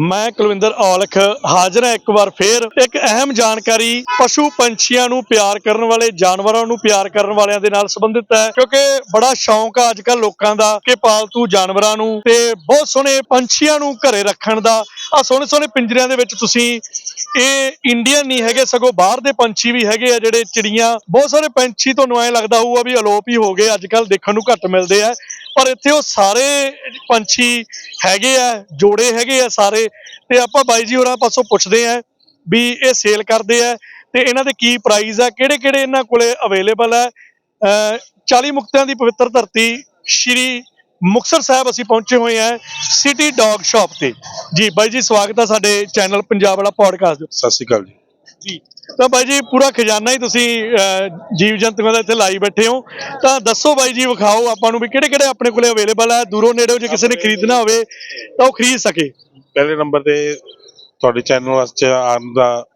ਮੈਂ ਕੁਲਵਿੰਦਰ ਔਲਖ ਹਾਜ਼ਰ ਹਾਂ ਇੱਕ ਵਾਰ ਫੇਰ। ਇੱਕ ਅਹਿਮ ਜਾਣਕਾਰੀ, ਪਸ਼ੂ ਪੰਛੀਆਂ ਨੂੰ ਪਿਆਰ ਕਰਨ ਵਾਲੇ, ਜਾਨਵਰਾਂ ਨੂੰ ਪਿਆਰ ਕਰਨ ਵਾਲਿਆਂ ਦੇ ਨਾਲ ਸੰਬੰਧਿਤ ਹੈ। ਕਿਉਂਕਿ ਬੜਾ ਸ਼ੌਂਕ ਆ ਅੱਜ ਕੱਲ ਲੋਕਾਂ ਦਾ ਕਿ ਪਾਲਤੂ ਜਾਨਵਰਾਂ ਨੂੰ ਤੇ ਬਹੁਤ ਸੋਹਣੇ ਪੰਛੀਆਂ ਨੂੰ ਘਰੇ ਰੱਖਣ ਦਾ। ਆ ਸੋਹਣੇ ਸੋਹਣੇ ਪਿੰਜਰਿਆਂ ਦੇ ਵਿੱਚ ਤੁਸੀਂ ਇਹ ਇੰਡੀਅਨ ਨਹੀਂ ਹੈਗੇ, ਸਗੋਂ ਬਾਹਰ ਦੇ ਪੰਛੀ ਵੀ ਹੈਗੇ ਆ ਜਿਹੜੇ ਚਿੜੀਆਂ। ਬਹੁਤ ਸਾਰੇ ਪੰਛੀ ਤੁਹਾਨੂੰ ਐਂ ਲੱਗਦਾ ਹੋਊਗਾ ਵੀ ਅਲੋਪ ਹੀ ਹੋ ਗਏ। ਅੱਜ ਕੱਲ ਦੇਖਣ ਨੂੰ ਘੱਟ ਮਿਲਦੇ ਆ। ਪਰ ਇੱਥੇ ਉਹ ਸਾਰੇ ਪੰਛੀ ਹੈਗੇ ਆ, ਜੋੜੇ ਹੈਗੇ ਆ ਸਾਰੇ। ਤੇ ਆਪਾਂ ਬਾਈ ਜੀ ਹੋਰਾਂ ਪਾਸੋਂ ਪੁੱਛਦੇ ਆ ਵੀ ਇਹ ਸੇਲ ਕਰਦੇ ਆ ਤੇ ਇਹਨਾਂ ਦੇ ਕੀ ਪ੍ਰਾਈਸ ਆ ਕਿਹੜੇ ਕਿਹੜੇ ਇਹਨਾਂ ਕੋਲੇ ਅਵੇਲੇਬਲ ਹੈ ਅਹ 40 ਮੁਕਤਿਆਂ ਦੀ ਪਵਿੱਤਰ ਧਰਤੀ ਸ਼੍ਰੀ ਮੁਕਤਸਰ ਸਾਹਿਬ ਅਸੀਂ ਪਹੁੰਚੇ ਹੋਏ ਆ ਸਿਟੀ ਡੌਗ ਸ਼ਾਪ ਤੇ। ਜੀ ਬਾਈ ਜੀ, ਸਵਾਗਤ ਹੈ ਸਾਡੇ ਚੈਨਲ ਪੰਜਾਬ ਵਾਲਾ ਪੋਡਕਾਸਟ ਸਤਿ ਸ਼੍ਰੀ ਅਕਾਲ ਜੀ। ਜੀ। ਤਾਂ ਬਾਈ ਜੀ ਪੂਰਾ ਖਜ਼ਾਨਾ ਹੀ ਤੁਸੀਂ ਜੀਵ ਜੰਤੂਆਂ ਦਾ ਇੱਥੇ ਲਾਈ ਬੈਠੇ ਹੋ। ਤਾਂ ਦੱਸੋ ਬਾਈ ਜੀ ਵਿਖਾਓ ਆਪਾਂ ਨੂੰ ਵੀ ਕਿਹੜੇ ਕਿਹੜੇ ਆਪਣੇ ਕੋਲੇ ਅਵੇਲੇਬਲ ਹੈ ਦੂਰੋਂ ਨੇੜਿਓਂ ਜੇ ਕਿਸੇ ਨੇ ਖਰੀਦਣਾ ਹੋਵੇ ਤਾਂ ਉਹ ਖਰੀਦ ਸਕੇ। ਪਹਿਲੇ ਨੰਬਰ ਤੇ ਤੁਹਾਡੇ ਚੈਨਲ ਵਾਸਤੇ ਆਉਣ ਦਾ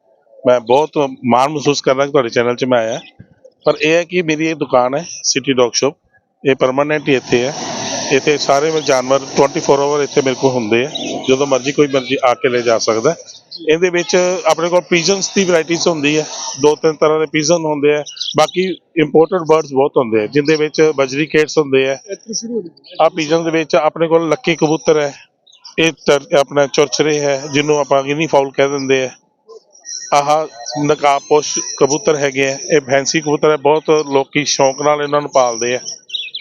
ਮੈਂ ਬਹੁਤ ਮਾਣ ਮਹਿਸੂਸ ਕਰਦਾ ਕਿ ਤੁਹਾਡੇ ਚੈਨਲ 'ਚ ਮੈਂ ਆਇਆ। ਪਰ ਇਹ ਹੈ ਕਿ ਮੇਰੀ ਇਹ ਦੁਕਾਨ ਹੈ ਸਿਟੀ ਡੌਗ ਸ਼ਾਪ ਇਹ ਪਰਮਾਨੈਂਟ ਹੀ ਇੱਥੇ ਹੈ। ਇੱਥੇ ਸਾਰੇ ਜਾਨਵਰ 24 ਆਵਰ ਇੱਥੇ ਮੇਰੇ ਕੋਲ ਹੁੰਦੇ ਆ। ਜਦੋਂ ਮਰਜ਼ੀ ਕੋਈ ਮਰਜ਼ੀ ਆ ਕੇ ਲੈ ਜਾ ਸਕਦਾ। ਇਹਦੇ ਵਿੱਚ ਆਪਣੇ ਕੋਲ ਪੀਜਨਸ ਦੀ ਵੈਰਾਈਟੀਜ਼ ਹੁੰਦੀ ਹੈ। ਦੋ ਤਿੰਨ ਤਰ੍ਹਾਂ ਦੇ ਪੀਜਨ ਹੁੰਦੇ ਆ ਬਾਕੀ ਇੰਪੋਰਟਡ ਬਰਡਸ ਬਹੁਤ ਹੁੰਦੇ ਆ ਜਿੰਦੇ ਵਿੱਚ ਬਜਰੀ ਕੇਟਸ ਹੁੰਦੇ ਆ ਆ ਪੀਜਨ ਦੇ ਵਿੱਚ ਆਪਣੇ ਕੋਲ ਲੱਕੀ ਕਬੂਤਰ ਹੈ। ਇਹ ਆਪਣਾ ਚੁਰਚਰੇ ਹੈ ਜਿਹਨੂੰ ਆਪਾਂ ਗਿਨੀ ਫਾਉਲ ਕਹਿ ਦਿੰਦੇ ਆ ਆਹ ਨਕਾਬਪੋਸ਼ ਕਬੂਤਰ ਹੈਗੇ ਆ ਇਹ ਫੈਂਸੀ ਕਬੂਤਰ ਹੈ। ਬਹੁਤ ਲੋਕੀ ਸ਼ੌਂਕ ਨਾਲ ਇਹਨਾਂ ਨੂੰ ਪਾਲਦੇ ਆ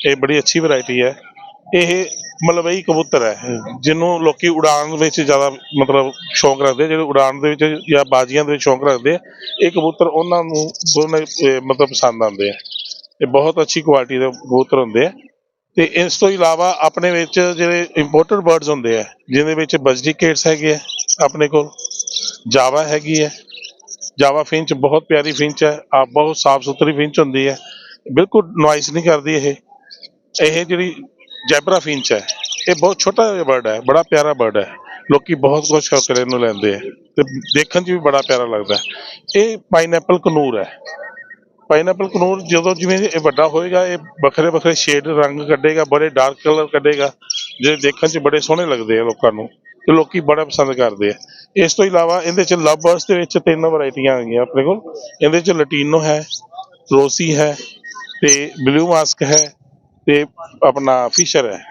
ਇਹ ਬੜੀ ਅੱਛੀ ਵੈਰਾਈਟੀ ਹੈ। ਇਹ ਮਲਵਈ ਕਬੂਤਰ ਹੈ ਜਿਹਨੂੰ ਲੋਕੀ ਉਡਾਣ ਵਿੱਚ ਜ਼ਿਆਦਾ ਮਤਲਬ ਸ਼ੌਂਕ ਰੱਖਦੇ ਆ, ਜਿਹੜੇ ਉਡਾਣ ਦੇ ਵਿੱਚ ਜਾਂ ਬਾਜ਼ੀਆਂ ਦੇ ਵਿੱਚ ਸ਼ੌਂਕ ਰੱਖਦੇ ਆ ਇਹ ਕਬੂਤਰ ਉਹਨਾਂ ਨੂੰ ਦੋਨੇ ਅਹ, ਮਤਲਬ ਪਸੰਦ ਆਉਂਦੇ ਆ। ਇਹ ਬਹੁਤ ਅੱਛੀ ਕੁਆਲਿਟੀ ਦੇ ਕਬੂਤਰ ਹੁੰਦੇ ਆ। ਤੇ ਇਸ ਤੋਂ ਇਲਾਵਾ ਆਪਣੇ ਵਿੱਚ ਜਿਹੜੇ ਇੰਪੋਰਟਡ ਬਰਡਸ ਹੁੰਦੇ ਆ ਜਿਹਦੇ ਵਿੱਚ ਬਜਡੀਕੇਟਸ ਹੈਗੇ ਆ ਆਪਣੇ ਕੋਲ ਜਾਵਾ ਹੈਗੀ ਹੈ ਜਾਵਾ ਫਿੰਚ ਬਹੁਤ ਪਿਆਰੀ ਫਿੰਚ ਹੈ ਆ ਬਹੁਤ ਸਾਫ਼ ਸੁਥਰੀ ਫਿੰਚ ਹੁੰਦੀ ਹੈ। ਬਿਲਕੁਲ ਨੋਇਸ ਨਹੀਂ ਕਰਦੀ ਇਹ। ਇਹ ਜਿਹੜੀ ਜੈਬਰਾ ਫਿੰਚ ਹੈ। ਇਹ ਬਹੁਤ ਛੋਟਾ ਜਿਹਾ ਬਰਡ ਹੈ, ਬੜਾ ਪਿਆਰਾ ਬਰਡ ਹੈ। ਲੋਕੀ ਬਹੁਤ ਕੁਝ ਸ਼ੌਕ ਕਰਨ ਨੂੰ ਲੈਂਦੇ ਆ ਤੇ ਦੇਖਣ 'ਚ ਵੀ ਬੜਾ ਪਿਆਰਾ ਲੱਗਦਾ ਇਹ ਪਾਈਨਐਪਲ ਕਨੂਰ ਹੈ। ਪਾਈਨਐਪਲ ਕਨੂਰ ਜਦੋਂ ਜਿਵੇਂ ਇਹ ਵੱਡਾ ਹੋਏਗਾ, ਇਹ ਵੱਖਰੇ ਵੱਖਰੇ ਸ਼ੇਡ ਰੰਗ ਕੱਢੇਗਾ, ਬੜੇ ਡਾਰਕ ਕਲਰ ਕੱਢੇਗਾ ਜਿਹੜੇ ਦੇਖਣ 'ਚ ਬੜੇ ਸੋਹਣੇ ਲੱਗਦੇ ਆ ਲੋਕਾਂ ਨੂੰ ਤੇ ਲੋਕੀ ਬੜਾ ਪਸੰਦ ਕਰਦੇ ਆ। ਇਸ ਤੋਂ ਇਲਾਵਾ ਇਹਦੇ 'ਚ ਲਵ ਬਰਡਸ ਦੇ ਵਿੱਚ ਤਿੰਨ ਵੈਰਾਈਟੀਆਂ ਹੈਗੀਆਂ ਆਪਣੇ ਕੋਲ। ਇਹਦੇ 'ਚ ਲਟੀਨੋ ਹੈ ਰੋਸੀ ਹੈ ਤੇ ਬਲੂ ਮਾਸਕ ਹੈ। ਤੇ ਆਪਣਾ ਫਿਸ਼ਰ ਹੈ।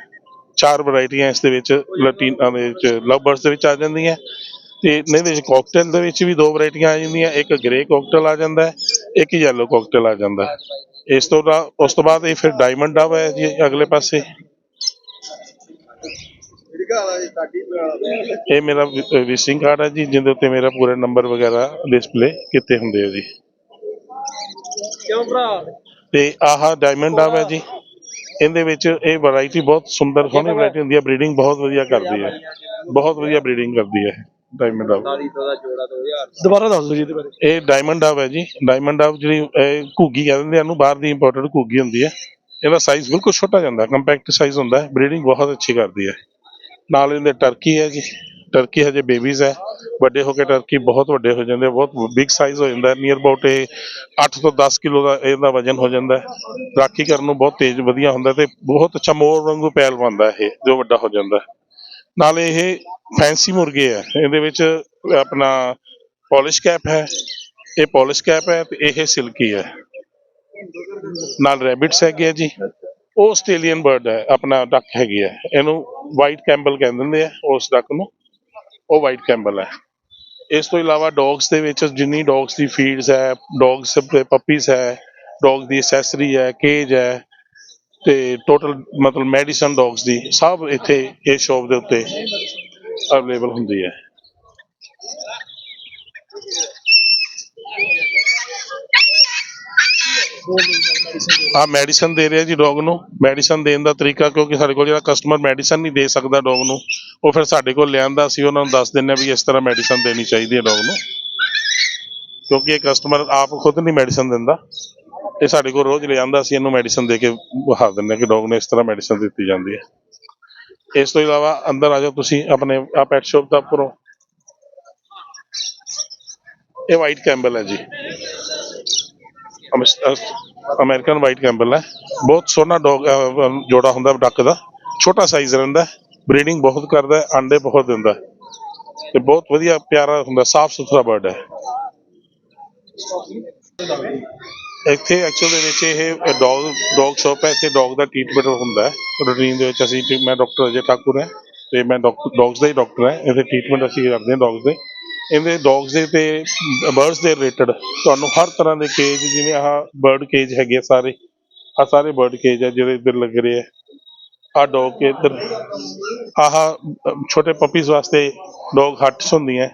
ਚਾਰ ਵੈਰਾਈਟੀਆਂ ਇਸ ਦੇ ਵਿੱਚ ਲਟੀਨਾ ਦੇ ਵਿੱਚ ਲਵ ਬਰਡਸ ਦੇ ਵਿੱਚ ਆ ਜਾਂਦੀਆਂ। ਤੇ ਇਹਦੇ ਵਿੱਚ ਕਾਕਟੇਲ ਦੇ ਵਿੱਚ ਵੀ ਦੋ ਵੈਰਾਈਟੀਆਂ ਆ ਜਾਂਦੀਆਂ। ਇੱਕ ਗ੍ਰੇ ਕਾਕਟੇਲ ਆ ਜਾਂਦਾ ਹੈ ਇੱਕ ਯੈਲੋ ਕਾਕਟੇਲ ਆ ਜਾਂਦਾ ਹੈ। ਇਸ ਤੋਂ ਬਾ- ਉਸ ਤੋਂ ਬਾਅਦ ਇਹ ਫਿਰ ਡਾਇਮੰਡ ਡਵ ਹੈ ਜੀ ਅਗਲੇ ਪਾਸੇ। ਇਹ ਮੇਰਾ ਵਿਸਿੰਗ ਕਾਰਡ ਹੈ ਜੀ ਜਿਹਦੇ ਉੱਤੇ ਮੇਰਾ ਪੂਰਾ ਨੰਬਰ ਵਗੈਰਾ ਡਿਸਪਲੇ ਕੀਤੇ ਹੁੰਦੇ ਆ ਜੀ। ਕਿਉਂ ਭਰਾ? ਤੇ ਆਹ ਡਾਇਮੰਡ ਡਵ ਹੈ ਜੀ। ਇਹਦੇ ਵਿੱਚ ਇਹ ਵੈਰਾਈਟੀ ਬਹੁਤ ਸੁੰਦਰ ਸੋਹਣੀ ਵੈਰਾਈਟੀ ਹੁੰਦੀ ਹੈ ਬਰੀਡਿੰਗ ਬਹੁਤ ਵਧੀਆ ਕਰਦੀ ਹੈ। ਬਹੁਤ ਵਧੀਆ ਬਰੀਡਿੰਗ ਕਰਦੀ ਹੈ ਡਾਇਮੰਡ ਡਵ ਦੁਬਾਰਾ ਦੱਸ ਦਿਓ ਜੀ ਇਹਦੇ ਬਾਰੇ। ਇਹ ਡਾਇਮੰਡ ਡਵ ਹੈ ਜੀ। ਡਾਇਮੰਡ ਡਵ ਜਿਹੜੀ ਇਹ ਘੁੱਗੀ ਕਹਿੰਦੇ ਨੇ ਇਹਨੂੰ ਬਾਹਰ ਦੀ ਇੰਪੋਰਟਡ ਘੁੱਗੀ ਹੁੰਦੀ ਹੈ। ਇਹਦਾ ਸਾਈਜ਼ ਬਿਲਕੁਲ ਛੋਟਾ ਜਾਂਦਾ ਕੰਪੈਕਟ ਸਾਈਜ਼ ਹੁੰਦਾ ਹੈ। ਬਰੀਡਿੰਗ ਬਹੁਤ ਅੱਛੀ ਕਰਦੀ ਹੈ। ਨਾਲ ਇਹਦੇ ਟਰਕੀ ਹੈ ਜੀ। ਟਰਕੀ ਹਜੇ ਬੇਬੀਜ਼ ਹੈ। ਵੱਡੇ ਹੋ ਕੇ ਟਰਕੀ ਬਹੁਤ ਵੱਡੇ ਹੋ ਜਾਂਦੇ ਬਹੁਤ ਬਿਗ ਸਾਈਜ਼ ਹੋ ਜਾਂਦਾ ਨੀਅਰ ਅਬਾਊਟ ਇਹ 8 ਤੋਂ 10 ਕਿਲੋ ਦਾ ਇਹਦਾ ਵਜਨ ਹੋ ਜਾਂਦਾ ਰਾਖੀ ਕਰਨ ਨੂੰ ਬਹੁਤ ਤੇਜ਼ ਵਧੀਆ ਹੁੰਦਾ ਤੇ ਬਹੁਤ ਅੱਛਾ ਮੋਰ ਵਾਂਗੂ ਪੈਲ ਪਾਉਂਦਾ ਇਹ, ਜੋ ਵੱਡਾ ਹੋ ਜਾਂਦਾ ਨਾਲ ਇਹ ਫੈਂਸੀ ਮੁਰਗੇ ਹੈ। ਇਹਦੇ ਵਿੱਚ ਆਪਣਾ ਪੋਲਿਸ਼ ਕੈਪ ਹੈ। ਇਹ ਪੋਲਿਸ਼ ਕੈਪ ਹੈ ਤੇ ਇਹ ਸਿਲਕੀ ਹੈ। ਨਾਲ ਰੈਬਿਟਸ ਹੈਗੇ ਆ ਜੀ। ਉਹ ਆਸਟ੍ਰੇਲੀਅਨ ਬਰਡ ਹੈ, ਆਪਣਾ ਡੱਕ ਹੈਗੀ ਹੈ। ਇਹਨੂੰ ਵਾਈਟ ਕੈਂਬਲ ਕਹਿੰਦੇ ਹੁੰਦੇ ਆ ਉਸ ਡੱਕ ਨੂੰ। ਉਹ ਵਾਈਟ ਕੈਂਬਲ ਹੈ। ਇਸ ਤੋਂ ਇਲਾਵਾ ਡੌਗਸ ਦੇ ਵਿੱਚ ਜਿੰਨੀ ਡੌਗਸ ਦੀ ਫੀਡਸ ਹੈ ਡੌਗਸ ਦੇ ਹੈ ਡੌਗ ਦੀ ਐਕਸੈਸਰੀ ਹੈ ਕੇਜ ਹੈ ਤੇ ਟੋਟਲ ਮਤਲਬ ਮੈਡੀਸਨ ਡੌਗਸ ਦੀ ਸਭ ਇੱਥੇ ਇਸ ਸ਼ੋਪ ਦੇ ਉੱਤੇ ਅਵੇਲੇਬਲ ਹੁੰਦੀ ਹੈ। ਆ ਮੈਡੀਸਨ ਦੇ ਰਿਹਾ ਜੀ ਡੌਗ ਨੂੰ। ਮੈਡੀਸਨ ਦੇਣ ਦਾ ਤਰੀਕਾ ਕਿਉਂਕਿ ਸਾਡੇ ਕੋਲ ਜਿਹੜਾ ਕਸਟਮਰ ਮੈਡੀਸਨ ਨਹੀਂ ਦੇ ਸਕਦਾ ਡੌਗ ਨੂੰ, ਉਹ ਫਿਰ ਸਾਡੇ ਕੋਲ ਲਿਆਂਦਾ ਸੀ, ਉਹਨਾਂ ਨੂੰ ਦੱਸ ਦਿੰਦੇ ਵੀ ਇਸ ਤਰ੍ਹਾਂ ਮੈਡੀਸਨ ਦੇਣੀ ਚਾਹੀਦੀ ਹੈ ਡੌਗ ਨੂੰ। ਕਿਉਂਕਿ ਇਹ ਕਸਟਮਰ ਆਪ ਖੁਦ ਨਹੀਂ ਮੈਡੀਸਨ ਦਿੰਦਾ। ਇਹ ਸਾਡੇ ਕੋਲ ਰੋਜ਼ ਲੈ ਸੀ, ਇਹਨੂੰ ਮੈਡੀਸਨ ਦੇ ਕੇ ਵਿਖਾ ਦਿੰਦੇ ਹਾਂ ਕਿ ਡੌਗ ਨੂੰ ਇਸ ਤਰ੍ਹਾਂ ਮੈਡੀਸਨ ਦਿੱਤੀ ਜਾਂਦੀ ਹੈ। ਇਸ ਤੋਂ ਇਲਾਵਾ ਅੰਦਰ ਆ ਜਾਓ ਤੁਸੀਂ, ਆਪਣੇ ਆ ਪੈਟ ਸ਼ੋਪ ਦਾ ਉੱਪਰੋਂ। ਇਹ ਵਾਈਟ ਕੈਂਬਲ ਹੈ ਜੀ। ਅਮਰੀਕਨ ਵਾਈਟ ਕੈਂਬਲ ਹੈ। ਬਹੁਤ ਸੋਹਣਾ ਡੌਗ ਜੋੜਾ ਹੁੰਦਾ ਡੱਕ ਦਾ। ਛੋਟਾ ਸਾਈਜ਼ ਰਹਿੰਦਾ ਬਰੀਡਿੰਗ ਬਹੁਤ ਕਰਦਾ ਹੈ, ਆਂਡੇ ਬਹੁਤ ਦਿੰਦਾ ਹੈ। ਤੇ ਬਹੁਤ ਵਧੀਆ ਪਿਆਰਾ ਹੁੰਦਾ ਸਾਫ਼ ਸੁਥਰਾ ਬਰਡ ਹੈ। ਇੱਥੇ ਐਕਚੁਅਲ ਦੇ ਵਿੱਚ ਇਹ ਡੌਗ ਡੌਗ ਸ਼ਾਪ ਹੈ। ਇੱਥੇ ਡੌਗ ਦਾ ਟ੍ਰੀਟਮੈਂਟ ਹੁੰਦਾ ਹੈ। ਰੂਟੀਨ ਦੇ ਵਿੱਚ ਅਸੀਂ ਮੈਂ ਡਾਕਟਰ ਅਜੇ ਠਾਕੁਰ ਹਾਂ। ਤੇ ਮੈਂ ਡਾਕਟਰ ਡੌਗਸ ਦਾ ਹੀ ਡਾਕਟਰ ਹਾਂ। ਇਹਦੇ ਟ੍ਰੀਟਮੈਂਟ ਅਸੀਂ ਕਰਦੇ ਹਾਂ ਡੌਗਸ ਦੇ। ਇਹਦੇ ਡੌਗਸ ਦੇ ਤੇ ਬਰਡਸ ਦੇ ਰਿਲੇਟਡ ਤੁਹਾਨੂੰ ਹਰ ਤਰ੍ਹਾਂ ਦੇ ਕੇਜ ਜਿਵੇਂ ਆਹ ਬਰਡ ਕੇਜ ਹੈਗੇ ਆ ਸਾਰੇ ਆ ਸਾਰੇ ਬਰਡ ਕੇਜ ਆ ਜਿਹੜੇ ਇੱਧਰ ਲੱਗ ਰਹੇ ਆ। ਆ ਡੌਗ ਕੇ ਇੱਧਰ, ਆਹ ਛੋਟੇ ਪੱਪੀਜ਼ ਵਾਸਤੇ ਡੌਗ ਹਟਸ ਹੁੰਦੀਆਂ।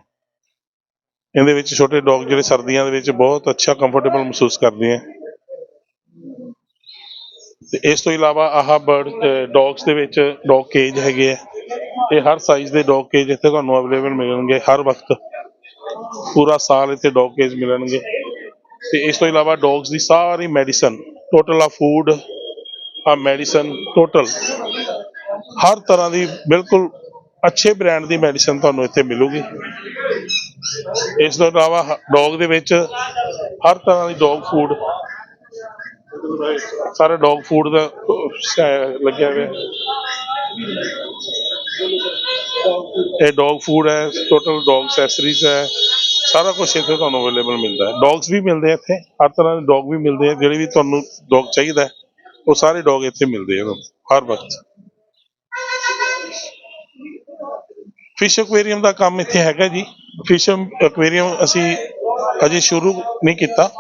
ਇਹਦੇ ਵਿੱਚ ਛੋਟੇ ਡੌਗ ਜਿਹੜੇ ਸਰਦੀਆਂ ਦੇ ਵਿੱਚ ਬਹੁਤ ਅੱਛਾ ਕੰਫਰਟੇਬਲ ਮਹਿਸੂਸ ਕਰਦੇ ਆ। ਤੇ ਇਸ ਤੋਂ ਇਲਾਵਾ ਆਹ ਬਰਡ ਡੌਗਸ ਦੇ ਵਿੱਚ ਡੌਗ ਕੇਜ ਹੈਗੇ ਆ। ਇਹ ਹਰ ਸਾਈਜ਼ ਦੇ ਡੌਗ ਕੇਜ ਇੱਥੇ ਤੁਹਾਨੂੰ ਅਵੇਲੇਬਲ ਮਿਲਣਗੇ ਹਰ ਵਕਤ। ਪੂਰਾ ਸਾਲ ਇੱਥੇ ਡੌਗ ਕੇਜ ਮਿਲਣਗੇ। ਤੇ ਇਸ ਤੋਂ ਇਲਾਵਾ ਡੌਗਸ ਦੀ ਸਾਰੀ ਮੈਡੀਸਨ ਟੋਟਲ ਆ ਫੂਡ ਆ ਮੈਡੀਸਨ ਟੋਟਲ ਹਰ ਤਰ੍ਹਾਂ ਦੀ ਬਿਲਕੁਲ ਅੱਛੇ ਬ੍ਰਾਂਡ ਦੀ ਮੈਡੀਸਨ ਤੁਹਾਨੂੰ ਇੱਥੇ ਮਿਲੂਗੀ। ਇਸ ਤੋਂ ਇਲਾਵਾ ਡੌਗ ਦੇ ਵਿੱਚ ਹਰ ਤਰ੍ਹਾਂ ਦੀ ਡੌਗ ਫੂਡ ਸਾਰੇ ਡੌਗ ਫੂਡ ਦਾ ਲੱਗਿਆ ਹੋਇਆ। ਇਹ ਡੌਗ ਫੂਡ ਹੈ ਟੋਟਲ ਡੌਗ ਐਕਸੈਸਰੀਜ਼ ਹੈ, ਸਾਰਾ ਕੁਝ ਇੱਥੇ ਤੁਹਾਨੂੰ ਅਵੇਲੇਬਲ ਮਿਲਦਾ ਹੈ। ਡੌਗਸ ਵੀ ਮਿਲਦੇ ਆ ਇੱਥੇ, ਹਰ ਤਰ੍ਹਾਂ ਦੇ ਡੌਗ ਵੀ ਮਿਲਦੇ ਆ, ਜਿਹੜੇ ਵੀ ਤੁਹਾਨੂੰ ਡੌਗ ਚਾਹੀਦਾ ਉਹ ਸਾਰੇ ਡੌਗ ਇੱਥੇ ਮਿਲਦੇ ਆ ਤੁਹਾਨੂੰ, ਹਰ ਵਕਤ। ਫਿਸ਼ ਐਕੁਏਰੀਅਮ ਦਾ ਕੰਮ ਇੱਥੇ ਹੈਗਾ ਜੀ। ਫਿਸ਼ ਐਕੁਏਰੀਅਮ ਅਸੀਂ ਅਜੇ ਸ਼ੁਰੂ ਨਹੀਂ ਕੀਤਾ,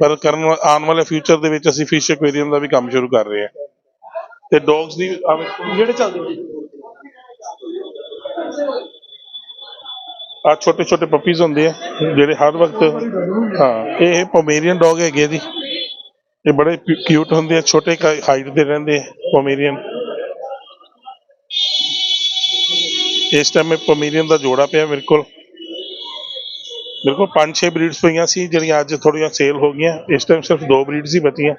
ਪਰ ਕਰਨ ਆਉਣ ਵਾਲੇ ਫਿਊਚਰ ਦੇ ਵਿੱਚ ਅਸੀਂ ਫਿਸ਼ ਐਕੁਏਰੀਅਮ ਦਾ ਵੀ ਕੰਮ ਸ਼ੁਰੂ ਕਰ ਰਹੇ ਹਾਂ। ਤੇ ਡੌਗਸ ਦੀ ਜਿਹੜੇ ਚੱਲਦੇ ਆ ਛੋਟੇ ਛੋਟੇ ਪੱਪੀਜ਼ ਹੁੰਦੇ ਆ, ਜਿਹੜੇ ਹਰ ਵਕਤ, ਹਾਂ, ਇਹ ਪੋਮੇਰੀਅਨ ਡੌਗ ਹੈਗੇ ਆ ਜੀ। ਇਹ ਬੜੇ ਕਿਊਟ ਹੁੰਦੇ ਆ, ਛੋਟੇ ਹਾਈਟ ਦੇ ਰਹਿੰਦੇ ਆ ਪੋਮੇਰੀਅਨ ਇਸ ਟਾਈਮ ਇਹ ਪੋਮੇਰੀਅਨ ਦਾ ਜੋੜਾ ਪਿਆ ਮੇਰੇ ਕੋਲ। ਮੇਰੇ ਕੋਲ ਪੰਜ ਛੇ ਬਰੀਡਸ ਪਈਆਂ ਸੀ, ਜਿਹੜੀਆਂ ਅੱਜ ਥੋੜੀਆਂ ਸੇਲ ਹੋ ਗਈਆਂ। ਇਸ ਟਾਈਮ ਸਿਰਫ ਦੋ ਬਰੀਡਸ ਹੀ ਬਚੀਆਂ।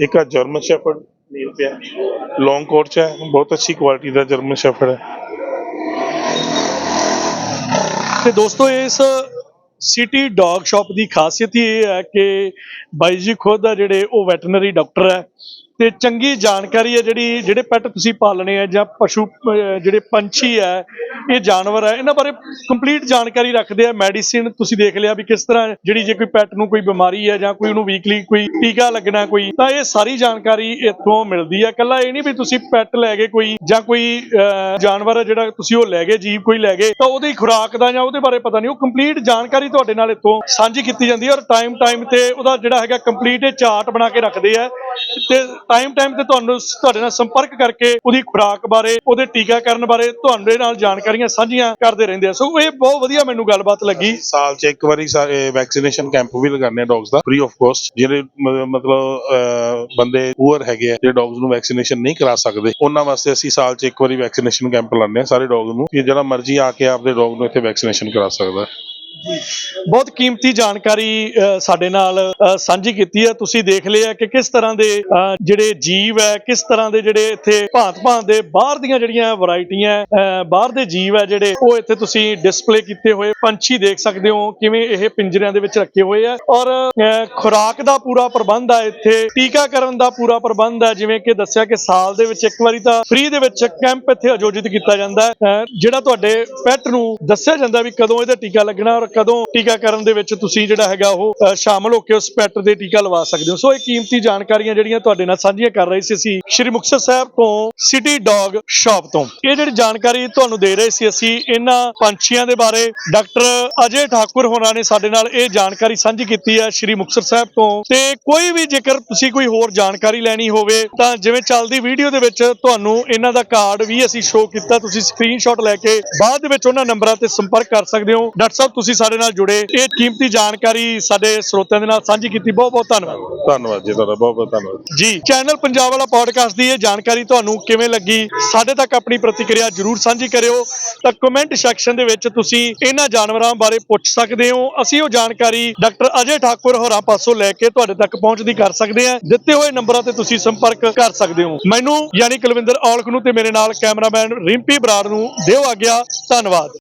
ਇੱਕ ਆ ਜਰਮਨ ਸ਼ੈਫਰਡ ਨੀਲ ਪਿਆ। ਲੌਂਗ ਕੋਰਚ ਹੈ, ਬਹੁਤ ਅੱਛੀ ਕੁਆਲਿਟੀ ਦਾ ਜਰਮਨ ਸ਼ੈਫਰਡ ਹੈ। ਤੇ ਦੋਸਤੋ, ਇਸ ਸਿਟੀ ਡੌਗ ਸ਼ਾਪ ਦੀ ਖਾਸੀਅਤ ਹੀ ਇਹ ਹੈ ਕਿ ਬਾਈ ਜੀ ਖੁਦ ਆ ਜਿਹੜੇ ਉਹ ਵੈਟਰਨਰੀ ਡਾਕਟਰ ਹੈ ਤੇ ਚੰਗੀ ਜਾਣਕਾਰੀ ਹੈ ਜਿਹੜੀ, ਜਿਹੜੇ ਪੈਟ ਤੁਸੀਂ ਪਾਲਣੇ ਆ ਜਾਂ ਪਸ਼ੂ ਜਿਹੜੇ ਪੰਛੀ ਹੈ ਇਹ ਜਾਨਵਰ ਹੈ। ਇਹਨਾਂ ਬਾਰੇ ਕੰਪਲੀਟ ਜਾਣਕਾਰੀ ਰੱਖਦੇ ਆ। ਮੈਡੀਸਿਨ ਤੁਸੀਂ ਦੇਖ ਲਿਆ ਵੀ ਕਿਸ ਤਰ੍ਹਾਂ ਜਿਹੜੀ ਜੇ ਕੋਈ ਪੈਟ ਨੂੰ ਕੋਈ ਬਿਮਾਰੀ ਹੈ ਜਾਂ ਕੋਈ ਉਹਨੂੰ ਵੀਕਲੀ ਕੋਈ ਟੀਕਾ ਲੱਗਣਾ ਕੋਈ, ਤਾਂ ਇਹ ਸਾਰੀ ਜਾਣਕਾਰੀ ਇੱਥੋਂ ਮਿਲਦੀ ਹੈ ਕੱਲਾ ਇਹ ਨਹੀਂ ਵੀ ਤੁਸੀਂ ਪੈਟ ਲੈ ਗਏ ਕੋਈ ਜਾਂ ਕੋਈ ਜਾਨਵਰ ਹੈ ਜਿਹੜਾ ਤੁਸੀਂ ਉਹ ਲੈ ਗਏ, ਜੀਵ ਕੋਈ ਲੈ ਗਏ, ਤਾਂ ਉਹਦੀ ਖੁਰਾਕ ਦਾ ਜਾਂ ਉਹਦੇ ਬਾਰੇ ਪਤਾ ਨਹੀਂ। ਉਹ ਕੰਪਲੀਟ ਜਾਣਕਾਰੀ ਤੁਹਾਡੇ ਨਾਲ ਇੱਥੋਂ ਸਾਂਝੀ ਕੀਤੀ ਜਾਂਦੀ ਹੈ ਔਰ ਟਾਈਮ ਟਾਈਮ ਤੇ ਉਹਦਾ ਜਿਹੜਾ ਹੈਗਾ ਕੰਪਲੀਟ ਇਹ ਚਾਰਟ ਬਣਾ ਕੇ ਰੱਖਦੇ ਆ। ਤੇ ਟਾਈਮ ਟਾਈਮ ਤੇ ਤੁਹਾਨੂੰ ਤੁਹਾਡੇ ਨਾਲ ਸੰਪਰਕ ਕਰਕੇ ਉਹਦੀ ਖੁਰਾਕ ਬਾਰੇ, ਉਹਦੇ ਟੀਕਾਕਰਨ ਬਾਰੇ ਤੁਹਾਡੇ ਨਾਲ ਜਾਣਕਾਰੀ ਜਾਣਕਾਰੀਆਂ ਸਾਂਝੀਆਂ ਕਰਦੇ ਰਹਿੰਦੇ ਆ। ਸੋ ਇਹ ਬਹੁਤ ਵਧੀਆ ਮੈਨੂੰ ਗੱਲਬਾਤ ਲੱਗੀ। ਸਾਲ 'ਚ ਇੱਕ ਵਾਰੀ ਵੈਕਸੀਨੇਸ਼ਨ ਕੈਂਪ ਵੀ ਲਗਾਉਂਦੇ ਆ ਡੌਗਸ ਦਾ ਫ੍ਰੀ ਆਫ ਕੋਸਟ ਜਿਹੜੇ ਮਤਲਬ ਅਹ, ਬੰਦੇ ਪੂਅਰ ਹੈਗੇ ਆ ਜਿਹੜੇ ਡੌਗਸ ਨੂੰ ਵੈਕਸੀਨੇਸ਼ਨ ਨਹੀਂ ਕਰਾ ਸਕਦੇ ਉਹਨਾਂ ਵਾਸਤੇ ਅਸੀਂ ਸਾਲ 'ਚ ਇੱਕ ਵਾਰੀ ਵੈਕਸੀਨੇਸ਼ਨ ਕੈਂਪ ਲਾਉਂਦੇ ਆ ਸਾਰੇ ਡੌਗਸ ਨੂੰ। ਕਿ ਜਿਹੜਾ ਮਰਜ਼ੀ ਆ ਕੇ ਆਪਦੇ ਡੌਗ ਨੂੰ ਇੱਥੇ ਵੈਕਸੀਨੇਸ਼ਨ ਕਰਾ ਸਕਦਾ। ਬਹੁਤ ਕੀਮਤੀ ਜਾਣਕਾਰੀ ਸਾਡੇ ਨਾਲ ਸਾਂਝੀ ਕੀਤੀ ਹੈ। ਤੁਸੀਂ ਦੇਖ ਲਿਆ ਕਿ ਕਿਸ ਤਰ੍ਹਾਂ ਦੇ ਜਿਹੜੇ ਜੀਵ ਹੈ, ਕਿਸ ਤਰ੍ਹਾਂ ਦੇ ਜਿਹੜੇ ਇੱਥੇ ਭਾਂਤ-ਭਾਂਤ ਦੇ ਬਾਹਰ ਦੀਆਂ ਜਿਹੜੀਆਂ ਵੈਰਾਈਟੀਆਂ ਬਾਹਰ ਦੇ ਜੀਵ ਹੈ ਜਿਹੜੇ, ਉਹ ਇੱਥੇ ਤੁਸੀਂ ਡਿਸਪਲੇ ਕੀਤੇ ਹੋਏ, ਪੰਛੀ ਦੇਖ ਸਕਦੇ ਹੋ ਕਿਵੇਂ ਇਹ ਪਿੰਜਰਿਆਂ ਦੇ ਵਿੱਚ ਰੱਖੇ ਹੋਏ ਆ ਔਰ ਖੁਰਾਕ ਦਾ ਪੂਰਾ ਪ੍ਰਬੰਧ ਹੈ ਇੱਥੇ, ਟੀਕਾਕਰਨ ਦਾ ਪੂਰਾ ਪ੍ਰਬੰਧ ਹੈ। ਜਿਵੇਂ ਕਿ ਦੱਸਿਆ ਕਿ ਸਾਲ ਦੇ ਵਿੱਚ ਇੱਕ ਵਾਰੀ ਤਾਂ ਫ੍ਰੀ ਦੇ ਵਿੱਚ ਕੈਂਪ ਇੱਥੇ ਆਯੋਜਿਤ ਕੀਤਾ ਜਾਂਦਾ ਹੈ। ਜਿਹੜਾ ਤੁਹਾਡੇ ਪੈਟ ਨੂੰ ਦੱਸਿਆ ਜਾਂਦਾ ਵੀ ਕਦੋਂ ਇਹਦਾ ਟੀਕਾ ਲੱਗਣਾ ਔਰ ਕਦੋਂ ਟੀਕਾਕਰਨ ਦੇ ਵਿੱਚ ਤੁਸੀਂ ਜਿਹੜਾ ਹੈਗਾ ਉਹ ਅ, ਸ਼ਾਮਲ ਹੋ ਕੇ ਉਸ ਪੈਟ ਦੇ ਟੀਕਾ ਲਵਾ ਸਕਦੇ ਹੋ। ਸੋ ਇਹ ਕੀਮਤੀ ਜਾਣਕਾਰੀਆਂ ਜਿਹੜੀਆਂ ਤੁਹਾਡੇ ਨਾਲ ਸਾਂਝੀਆਂ ਕਰ ਰਹੇ ਸੀ ਅਸੀਂ ਸ਼੍ਰੀ ਮੁਕਤਸਰ ਸਾਹਿਬ ਤੋਂ ਸਿਟੀ ਡੌਗ ਸ਼ਾਪ ਤੋਂ। ਇਹ ਜਿਹੜੀ ਜਾਣਕਾਰੀ ਤੁਹਾਨੂੰ ਦੇ ਰਹੇ ਸੀ ਅਸੀਂ ਇਹਨਾਂ ਪੰਛੀਆਂ ਦੇ ਬਾਰੇ ਡਾਕਟਰ ਅਜੇ ਠਾਕੁਰ ਹੋਰਾਂ ਨੇ ਸਾਡੇ ਨਾਲ ਇਹ ਜਾਣਕਾਰੀ ਸਾਂਝੀ ਕੀਤੀ ਹੈ ਸ਼੍ਰੀ ਮੁਕਤਸਰ ਸਾਹਿਬ ਤੋਂ। ਤੇ ਕੋਈ ਵੀ ਜੇਕਰ ਤੁਸੀਂ ਕੋਈ ਹੋਰ ਜਾਣਕਾਰੀ ਲੈਣੀ ਹੋਵੇ ਤਾਂ ਜਿਵੇਂ ਚੱਲਦੀ ਵੀਡੀਓ ਦੇ ਵਿੱਚ ਤੁਹਾਨੂੰ ਇਹਨਾਂ ਦਾ ਕਾਰਡ ਵੀ ਅਸੀਂ ਸ਼ੋਅ ਕੀਤਾ। ਤੁਸੀਂ ਸਕਰੀਨਸ਼ਾਟ ਲੈ ਕੇ ਬਾਅਦ ਦੇ ਵਿੱਚ ਉਹਨਾਂ ਨੰਬਰਾਂ ਤੇ ਸੰਪਰਕ ਕਰ ਸਕਦੇ ਹੋ। ਡਾਕਟਰ ਸਾਹਿਬ ਤੁਸੀਂ ਸਾਡੇ ਨਾਲ ਜੁੜੇ। ਇਹ ਕੀਮਤੀ ਜਾਣਕਾਰੀ ਸਾਡੇ ਸਰੋਤਿਆਂ ਦੇ ਨਾਲ ਸਾਂਝੀ ਕੀਤੀ। ਬਹੁਤ ਬਹੁਤ ਧੰਨਵਾਦ। ਧੰਨਵਾਦ ਜੀ ਤੁਹਾਡਾ ਬਹੁਤ ਬਹੁਤ ਧੰਨਵਾਦ। ਜੀ ਚੈਨਲ ਪੰਜਾਬ ਵਾਲਾ ਪੋਡਕਾਸਟ ਦੀ ਇਹ ਜਾਣਕਾਰੀ ਤੁਹਾਨੂੰ ਕਿਵੇਂ ਲੱਗੀ? ਸਾਡੇ ਤੱਕ ਆਪਣੀ ਪ੍ਰਤੀਕਿਰਿਆ ਜਰੂਰ ਸਾਂਝੀ ਕਰਿਓ। ਤਾਂ ਕਮੈਂਟ ਸੈਕਸ਼ਨ ਦੇ ਵਿੱਚ ਤੁਸੀਂ ਇਹਨਾਂ ਜਾਨਵਰਾਂ ਬਾਰੇ ਪੁੱਛ ਸਕਦੇ ਹੋ। ਅਸੀਂ ਉਹ ਜਾਣਕਾਰੀ ਡਾਕਟਰ ਅਜੇ ਠਾਕੁਰ ਹੋਰਾਂ ਪਾਸੋਂ ਲੈ ਕੇ ਤੁਹਾਡੇ ਤੱਕ ਪਹੁੰਚਦੀ ਕਰ ਸਕਦੇ ਹਾਂ। ਦਿੱਤੇ ਹੋਏ ਨੰਬਰਾਂ ਤੇ ਤੁਸੀਂ ਸੰਪਰਕ ਕਰ ਸਕਦੇ ਹੋ। ਮੈਨੂੰ ਯਾਨੀ ਕੁਲਵਿੰਦਰ ਔਲਖ ਨੂੰ ਤੇ ਮੇਰੇ ਨਾਲ ਕੈਮਰਾਮੈਨ ਰਿੰਪੀ ਬਰਾੜ ਨੂੰ ਦਿਓ ਆਗਿਆ। ਧੰਨਵਾਦ।